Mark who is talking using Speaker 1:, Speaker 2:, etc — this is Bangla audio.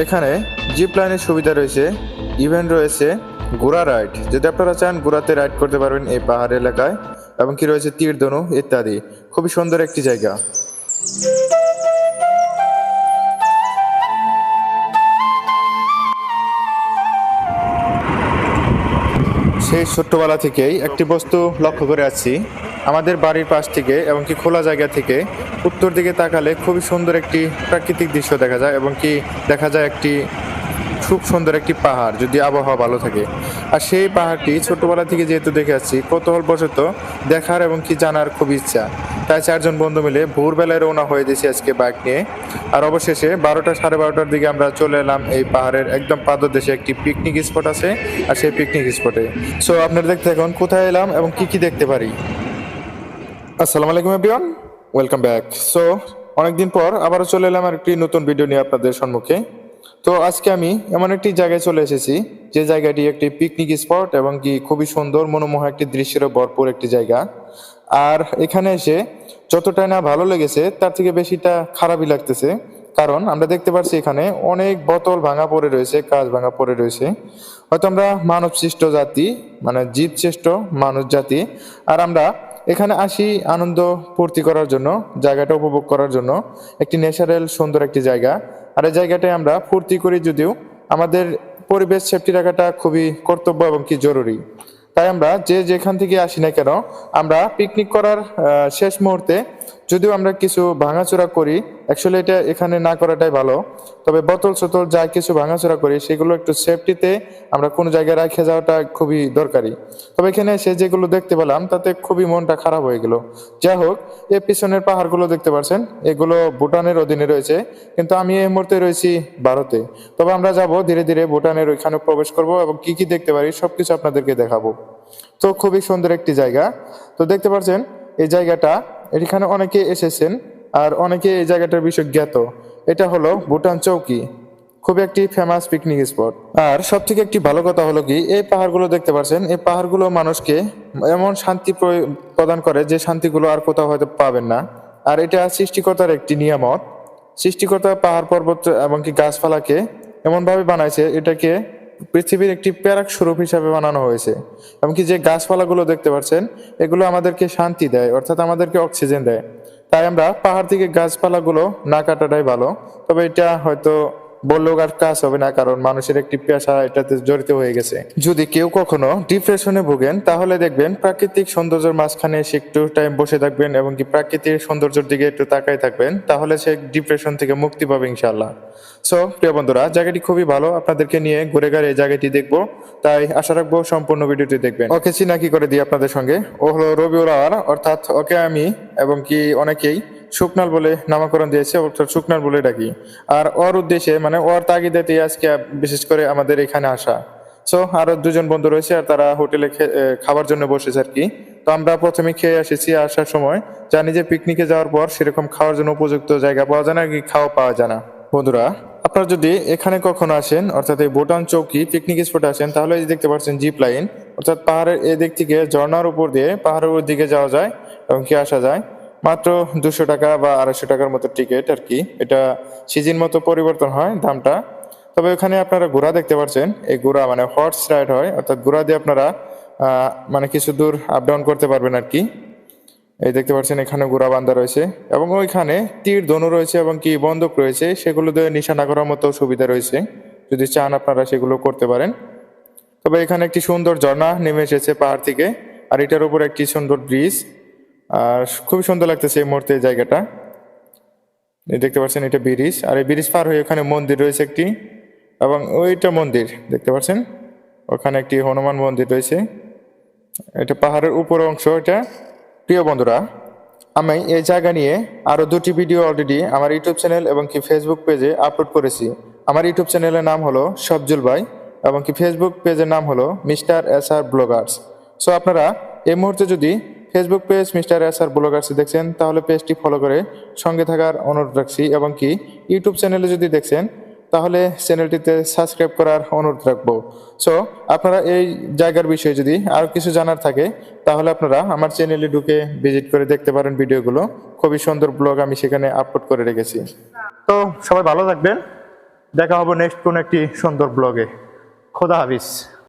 Speaker 1: এখানে জিপ লাইনের সুবিধা রয়েছে ইভেন্ট রয়েছে, ঘোড়া রাইড যদি আপনারা চান ঘোড়াতে রাইড করতে পারবেন এই পাহাড় এলাকায়, এবং কি রয়েছে তীরধনু ইত্যাদি। খুবই সুন্দর একটি জায়গা। সেই ছোট্টবেলা থেকেই একটি বস্তু লক্ষ্য করে আছি আমাদের বাড়ির পাশ থেকে এবং কি খোলা জায়গা থেকে উত্তর দিকে তাকালে খুবই সুন্দর একটি প্রাকৃতিক দৃশ্য দেখা যায় এবং কি দেখা যায় একটি খুব সুন্দর একটি পাহাড়, যদি আবহাওয়া ভালো থাকে। আর সেই পাহাড়টি ছোটবেলা থেকে যেহেতু দেখে আসছি কৌতূহল বশত দেখার এবং কি জানার খুব ইচ্ছা। তাই চারজন বন্ধু মিলে ভোরবেলায় রওনা হয়ে দিয়েছি আজকে বাইক নিয়ে। আর অবশেষে বারোটা সাড়ে বারোটার দিকে আমরা চলে এলাম এই পাহাড়ের একদম পাদদেশে একটি পিকনিক স্পট আছে, আর সেই পিকনিক স্পটে সো আপনারা দেখতে এখন কোথায় এলাম এবং কি কি দেখতে পারি? আসসালামু আলাইকুম এভরিওয়ান ওয়েলকাম ব্যাক সো অনেকদিন পর আবারও চলে এলাম আর একটি নতুন ভিডিও নিয়ে আপনাদের সম্মুখে। তো আজকে আমি এমন একটি জায়গায় চলে এসেছি, যে জায়গাটি একটি পিকনিক স্পট এবং কি খুবই সুন্দর, মনোমোহা একটি দৃশ্যের ভরপুর একটি জায়গা। আর এখানে এসে যতটাই না ভালো লেগেছে, তার থেকে বেশিটা খারাপই লাগতেছে। কারণ আমরা দেখতে পাচ্ছি এখানে অনেক বোতল ভাঙা পড়ে রয়েছে, কাজ ভাঙা পড়ে রয়েছে। হয়তো আমরা মানব সৃষ্ট জাতি মানে জীব শ্রেষ্ঠ মানুষ জাতি। আর আমরা এখানে আসি আনন্দ পূর্তি করার জন্য, জায়গাটা উপভোগ করার জন্য। একটি ন্যাচারাল সুন্দর একটি জায়গা। আর এই জায়গাটায় আমরা ফুর্তি করি যদিও আমাদের পরিবেশ সেফটি রাখাটা খুবই কর্তব্য এবং কি জরুরি। তাই আমরা যে যেখান থেকে আসি না কেন, আমরা পিকনিক করার শেষ মুহূর্তে যদিও আমরা কিছু ভাঙাচোরা করি অ্যাকচুয়ালি এটা এখানে না করাটাই ভালো। তবে বোতল সোতল যা কিছু ভাঙাচোরা করি, সেগুলো একটু সেফটিতে আমরা কোনো জায়গায় রাখে যাওয়াটা খুবই দরকারি। তবে এখানে এসে যেগুলো দেখতে পেলাম, তাতে খুবই মনটা খারাপ হয়ে গেল। যাই হোক, এ পিছনের পাহাড়গুলো দেখতে পাচ্ছেন এগুলো ভুটানের অধীনে রয়েছে, কিন্তু আমি এই মুহূর্তে রয়েছি ভারতে। তবে আমরা যাব ধীরে ধীরে ভুটানের ওইখানে প্রবেশ করব এবং কি কি দেখতে পারি, সবকিছু আপনাদেরকে দেখাবো। তো খুবই সুন্দর একটি জায়গা। তো দেখতে পাচ্ছেন এই জায়গাটা এখানে অনেকে এসেছেন আর অনেকে এই জায়গাটার বিষয় জ্ঞাত। এটা হলো ভুটান চৌকি খুব একটি ফেমাস পিকনিক স্পট আর সব থেকে একটি ভালো কথা হলো কি, এই পাহাড়গুলো দেখতে পাচ্ছেন এই পাহাড়গুলো মানুষকে এমন শান্তি প্রদান করে যে শান্তিগুলো আর কোথাও হয়তো পাবেন না। আর এটা সৃষ্টিকর্তার একটি নিয়ামত। সৃষ্টিকর্তা পাহাড় পর্বত এমনকি গাছপালাকে এমনভাবে বানাইছে, এটাকে পৃথিবীর একটি প্যারাক স্বরূপ হিসাবে বানানো হয়েছে। এমনকি যে গাছপালাগুলো দেখতে পাচ্ছেন, এগুলো আমাদেরকে শান্তি দেয়, অর্থাৎ আমাদেরকে অক্সিজেন দেয়। তাই আমরা পাহাড় থেকে গাছপালাগুলো না কাটাটাই ভালো, তবে এটা হয়তো বললেও আর কাজ হবে না, কারণ মানুষের একটি পেশা এটাতে জড়িত হয়ে গেছে। যদি কেউ কখনো ডিপ্রেশনে ভোগেন, তাহলে দেখবেন প্রাকৃতিক সৌন্দর্যের মাঝখানে সে একটু টাইম বসে থাকবেন এবং কি প্রাকৃতিক সৌন্দর্যের দিকে একটু তাকাই থাকবেন, তাহলে সে ডিপ্রেশন থেকে মুক্তি পাবে ইনশাল্লাহ সো প্রিয় বন্ধুরা, জায়গাটি খুবই ভালো, আপনাদেরকে নিয়ে ঘুরে ঘুরে এই জায়গাটি দেখব, তাই আশা রাখব সম্পূর্ণ ভিডিওটি দেখবেন। ওকে, চিনা কি করে দিই আপনাদের সঙ্গে? ও হলো রবিউল আওয়ার অর্থাৎ ওকে আমি এবং কি অনেকেই শুকনাল বলে নামকরণ দিয়েছে, অর্থাৎ শুকনাল বলে ডাকি আর ওর উদ্দেশ্যে মানে ওর তাগিদেতেই আজকে বিশেষ করে আমাদের এখানে আসা। সো আরও দুজন বন্ধু রয়েছে আর তারা হোটেলে খাবার জন্য বসেছে আর কি। তো আমরা প্রথমে খেয়ে এসেছি আসার সময়। জানি যে পিকনিকে যাওয়ার পর সেরকম খাওয়ার জন্য উপযুক্ত জায়গা পাওয়া যায় না কি খাওয়া পাওয়া যায় না। বন্ধুরা, আপনারা যদি এখানে কখনো আসেন, অর্থাৎ এই ভুটান চৌকি পিকনিক স্পটে আসেন, তাহলে যে দেখতে পাচ্ছেন জিপ লাইন অর্থাৎ পাহাড়ের এদিক থেকে ঝর্ণার উপর দিয়ে পাহাড়ের উপর দিকে যাওয়া যায় এবং কি আসা যায়। মাত্র দুশো টাকা বা আড়াইশো টাকার মতো টিকিট আর কি। এটা সিজন মতো পরিবর্তন হয় দামটা। তবে ওখানে আপনারা ঘোড়া দেখতে পাচ্ছেন এই ঘোড়া মানে হর্স রাইড হয়। অর্থাৎ ঘোড়া দিয়ে আপনারা মানে কিছু দূর আপ ডাউন করতে পারবেন আর কি। এই দেখতে পাচ্ছেন এখানে ঘোড়া বান্ধা রয়েছে এবং ওইখানে তীর, ধনু রয়েছে এবং কি বন্দুক রয়েছে। সেগুলো দিয়ে নিশানা করার মতো সুবিধা রয়েছে। যদি চান আপনারা সেগুলো করতে পারেন। তবে এখানে একটি সুন্দর ঝর্ণা নেমে এসেছে পাহাড় থেকে। আর এটার উপর একটি সুন্দর ব্রিজ আর খুবই সুন্দর লাগতেছে এই মুহূর্তে জায়গাটা। দেখতে পাচ্ছেন এটা ব্রিজ। আর এই ব্রিজ পার হয়ে ওখানে মন্দির রয়েছে একটি, এবং ওইটা মন্দির, দেখতে পাচ্ছেন? ওখানে একটি হনুমান মন্দির রয়েছে। এটা পাহাড়ের উপর অংশ, এটা। প্রিয় বন্ধুরা, আমি এই জায়গা নিয়ে আরও দুটি ভিডিও অলরেডি আমার ইউটিউব চ্যানেল এবং কি ফেসবুক পেজে আপলোড করেছি। আমার ইউটিউব চ্যানেলের নাম হলো সবজুল ভাই, এবং কি ফেসবুক পেজের নাম হলো mister S R bloggers. So আপনারা এই মুহূর্তে যদি Facebook page mister S R bloggers দেখছেন, তাহলে পেজটি ফলো করে সঙ্গে থাকার অনুরোধ রাখছি এবং কি ইউটিউব চ্যানেলে যদি দেখছেন, তাহলে চ্যানেলটিতে সাবস্ক্রাইব করার অনুরোধ রাখব। সো আপনারা এই জায়গার বিষয়ে যদি আরও কিছু জানার থাকে, তাহলে আপনারা আমার চ্যানেলে ঢুকে ভিজিট করে দেখতে পারেন ভিডিওগুলো। খুবই সুন্দর ব্লগ আমি সেখানে আপলোড করে রেখেছি। তো, সবাই ভালো থাকবেন। দেখা হব নেক্সট কোন একটি সুন্দর ব্লগে খোদা হাফিজ।